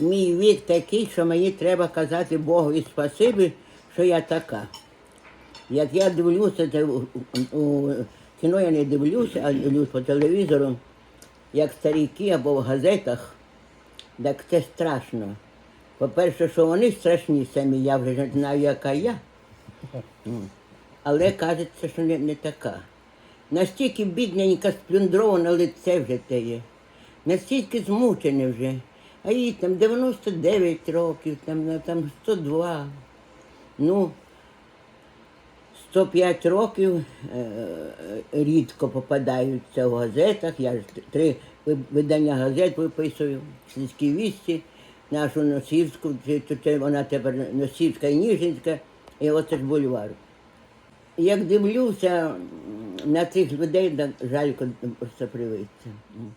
мій вік такий, що мені треба казати Богові спасибі, що я така. Як я дивлюся, це у, у кіно я не дивлюся, а дивлюсь по телевізору, як старіки або в газетах, так це страшно. По-перше, що вони страшні самі, я вже не знаю, яка я. Але кажеться, що не, не така. Настільки бідненька сплюндроване лице вже те є, настільки змучене вже. А їй там 99 років, там, ну, там 102. Ну, 105 років е, рідко попадаються в газетах. Я ж три видання газет виписую, сільські вісті, нашу Носівську, вона тепер Носівська і Ніжинська, і оце ж бульвар. Як дивлюся на цих людей, жалько просто привиться. М.